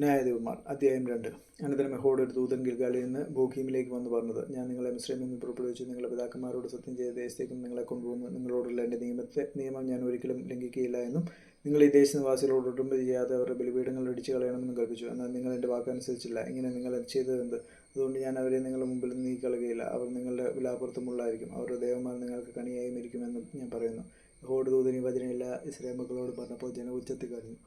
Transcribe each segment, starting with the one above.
ന്യായാധിപന്മാർ അധ്യായം രണ്ട്. അനന്തരം യഹോവയുടെ ഒരു ദൂതൻ ഗിൽഗാലിൽ നിന്ന് ബോഖീമിലേക്ക് വന്ന് പറഞ്ഞത് ഞാൻ നിങ്ങളെ മിശ്രമിൽ നിന്ന് പുറപ്പെടുവിച്ച്. നിങ്ങളുടെ പിതാക്കന്മാരോട് സത്യം ചെയ്ത ദേശത്തേക്കും നിങ്ങളെ കൊണ്ടുപോകുന്നു നിങ്ങളോടുള്ള എന്റെ നിയമത്തെ നിയമം ഞാൻ ഒരിക്കലും ലംഘിക്കുകയില്ല എന്നും നിങ്ങൾ ഈ ദേശനിവാസികളോട് ഒട്ടുമ്പതി ചെയ്യാതെ അവരുടെ ബലിപീഠങ്ങൾ ഇടിച്ചു കളയണമെന്ന് കൽപ്പിച്ചു. എന്നാൽ നിങ്ങൾ എന്റെ വാക്കനുസരിച്ചില്ല. ഇങ്ങനെ നിങ്ങൾ ചെയ്തതെന്ത് അതുകൊണ്ട് ഞാൻ അവരെ നിങ്ങളുടെ മുമ്പിൽ നീക്കളുകയില്ല അവർ നിങ്ങളുടെ വിലാപുറത്തുമുള്ളായിരിക്കും അവരുടെ ദേവന്മാർ നിങ്ങൾക്ക് കണിയായും മരിക്കുമെന്നും ഞാൻ പറയുന്നു. ഹോഡ് ദൂതൻ ഈ വചനമില്ല ഇസ്രായേൽ മക്കളോട് പറഞ്ഞപ്പോൾ ജനം ഉച്ചത്തിൽ കരഞ്ഞു.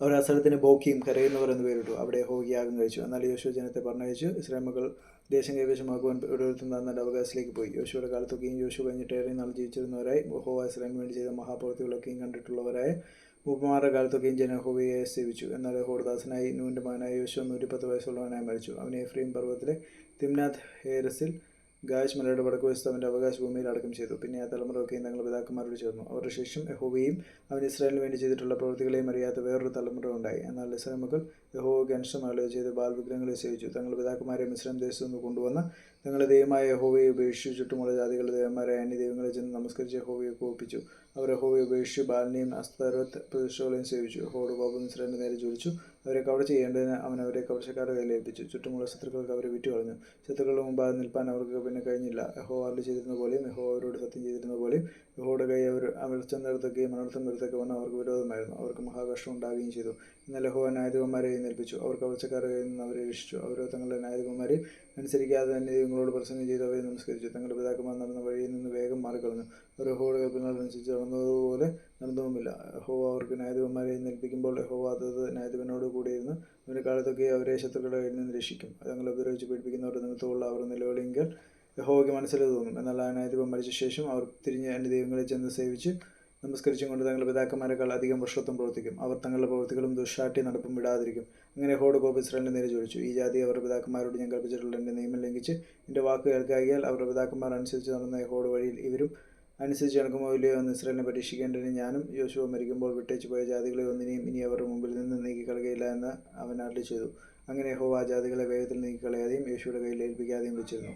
അവർ ആ സ്ഥലത്തിന് ബോക്കിയും കരയുന്നവർ എന്ന് പേരിട്ടു. അവിടെ ഹോഗി യാഗം കഴിച്ചു. എന്നാൽ യോശുവ ജനത്തെ പറഞ്ഞയച്ചു ഇസ്രായേൽ മക്കൾ ദേശം കൈവശമാക്കുവാൻ ഓരോരുത്തരും തന്ന അവകാശത്തിലേക്ക് പോയി. യോശുവയുടെ കാലത്തൊക്കെയും യോശു കഴിഞ്ഞിട്ട് ഏറെ നാൾ ജീവിച്ചിരുന്നവരായി. ഹോവ ഇസ്രായേലിന് വേണ്ടി ചെയ്ത മഹാപ്രവൃത്തികളൊക്കെയും കണ്ടിട്ടുള്ളവരായ ഉപമാരുടെ കാലത്തൊക്കെയും ജനഹോവയെ സേവിച്ചു. എന്നാൽ ഹോർദാസനായി നൂന്റെ മകനായ യോശു നൂറ്റിപ്പത്ത് വയസ്സുള്ളവനായി മരിച്ചു. അവനെ എഫ്രീം പർവതത്തിലെ തിംനാഥ് ഹേരസിൽ ഗായസ് മലയുടെ വടക്കു വശത്ത് അവന്റെ അവകാശ ഭൂമിയിൽ അടക്കം ചെയ്തു. പിന്നെ ആ തലമുറയൊക്കെയും തങ്ങളുടെ പിതാക്കന്മാരോട് ചേർന്നു. അവരുടെ ശേഷം യഹോവയും അവൻ ഇസ്രായേലിന് വേണ്ടി ചെയ്തിട്ടുള്ള പ്രവൃത്തികളെയും അറിയാത്ത വേറൊരു തലമുറ ഉണ്ടായി. എന്നാൽ ഇസ്രായേൽ മക്കൾ യഹോവയ്ക്ക് അനുഷ്ഠമാലോ ചെയ്ത് ബാൽ വിഗ്രഹങ്ങളെ സേവിച്ചു. തങ്ങളുടെ പിതാക്കന്മാരെ മിശ്രം ദേശത്തു നിന്ന് കൊണ്ടുവന്ന് തങ്ങളുടെ ദൈവമായ യഹോവയെ ഉപേക്ഷിച്ചു. ചുറ്റുമുള്ള ജാതികളുടെ ദൈവന്മാരെ അന്യ ദൈവങ്ങളെ ചെന്ന് നമസ്കരിച്ച് യഹോവയെ കോപ്പിച്ചു അവർ യഹോവയെ ഉപേക്ഷിച്ചു ബാലിനെയും അസ്തരത്ത് പ്രതിഷ്ഠകളെയും സേവിച്ചു. ഹോഡ് കോപം ഇസ്രായേലിന്റെ നേരെ ജോലിച്ചു അവരെ കവർ ചെയ്യേണ്ടതിന് അവൻ അവരെ കവർച്ചക്കാരുടെ കയ്യിൽ ഏൽപ്പിച്ചു. ചുറ്റുമുള്ള ശത്രുക്കൾക്ക് അവരെ വിറ്റു കളഞ്ഞു ശത്രുക്കളുടെ മുമ്പാകെ നിൽപ്പാൻ അവർക്ക് പിന്നെ കഴിഞ്ഞില്ല. യഹോ അരളി ചെയ്തിരുന്ന പോലെയും യഹോ അവരോട് സത്യം ചെയ്തിരുന്ന പോലെയും യഹോയുടെ കൈ അവർ അവർ ചെന്നെടുത്തൊക്കെയും അനർത്ഥം വരുത്തൊക്കെ വന്ന് അവർക്ക് വിരോധമായിരുന്നു. അവർക്ക് മഹാകഷ്ടം ഉണ്ടാവുകയും ചെയ്തു. എന്നാൽ യഹോ ന്യായാധിപന്മാരെ ഏൽപ്പിച്ചു അവർ കവർച്ചക്കാരുടെ കയ്യിൽ നിന്ന് അവരെ രക്ഷിച്ചു. അവർ തങ്ങളുടെ ന്യായാധിപന്മാരെയും അനുസരിക്കാതെ തന്നെ ദൈവങ്ങളോട് പ്രസംഗം ചെയ്ത് അവരെ നമസ്കരിച്ചു. തങ്ങളുടെ പിതാക്കന്മാർ നടന്ന വഴിയിൽ നിന്ന് വേഗം മാറിക്കളഞ്ഞു. ഒരു യഹോയുടെ കൽപ്പനകളനുസരിച്ച് നടന്നതുപോലെ നടന്നുമില്ല ഹോ അവർക്ക് ന്യായാധിപന്മാരെ ഏൽപ്പിക്കുമ്പോൾ യഹോവ അതത് ന്യായാധിപനോട് കൂടിയിരുന്നു അവന്റെ കാലത്തൊക്കെ അവരെ ശത്രുക്കളുടെ കയ്യിൽ നിന്ന് രക്ഷിക്കും തങ്ങളെ ഉപദ്രവിച്ച് പീഡിപ്പിക്കുന്നവരുടെ നിമിത്തമുള്ള അവർ നിലവിളിയെങ്കിൽ യഹോവയ്ക്ക് മനസ്സിൽ തോന്നും. എന്നാൽ ആ ന്യായാധിപൻ മരിച്ച ശേഷം അവർ തിരിഞ്ഞ് എന്റെ ദൈവങ്ങളെ ചെന്ന് സേവിച്ച് നമസ്കരിച്ചും കൊണ്ട് തങ്ങളുടെ പിതാക്കന്മാരെക്കാൾ അധികം വർഷത്വം പ്രവർത്തിക്കും. അവർ തങ്ങളുടെ പ്രവൃത്തികളും ദുഷാട്ടി നടപ്പും വിടാതിരിക്കും. അങ്ങനെ ഹോഡ് ഇസ്രായേലിനെ നേരെ ചോദിച്ചു ഈ ജാതി അവരുടെ പിതാക്കന്മാരോട് ഞാൻ കൽപ്പിച്ചിട്ടുള്ള എന്റെ നിയമം ലംഘിച്ച് എന്റെ വാക്ക് കേൾക്കാകിയാൽ അവരുടെ പിതാക്കന്മാർ അനുസരിച്ച് നടന്ന ഹോഡ് വഴിയിൽ ഇവരും അനുസരിച്ച് നടക്കുമോ ഇല്ലയോ എന്ന് ഇസ്രായേലിനെ പരീക്ഷിക്കേണ്ടതിന് ഞാനും യോശുവ മരിക്കുമ്പോൾ വിട്ടേച്ച് പോയ ജാതികളെ ഒന്നിനെയും ഇനി അവരുടെ മുമ്പിൽ നിന്ന് നീക്കിക്കളയുകയില്ല എന്ന് അവൻ അരളി ചെയ്തു. അങ്ങനെ ആ ജാതികളെ വേഗത്തിൽ നീക്കിക്കളയാതെയും യേശുവിടെ കയ്യിൽ ഏൽപ്പിക്കാതെയും വെച്ചിരുന്നു.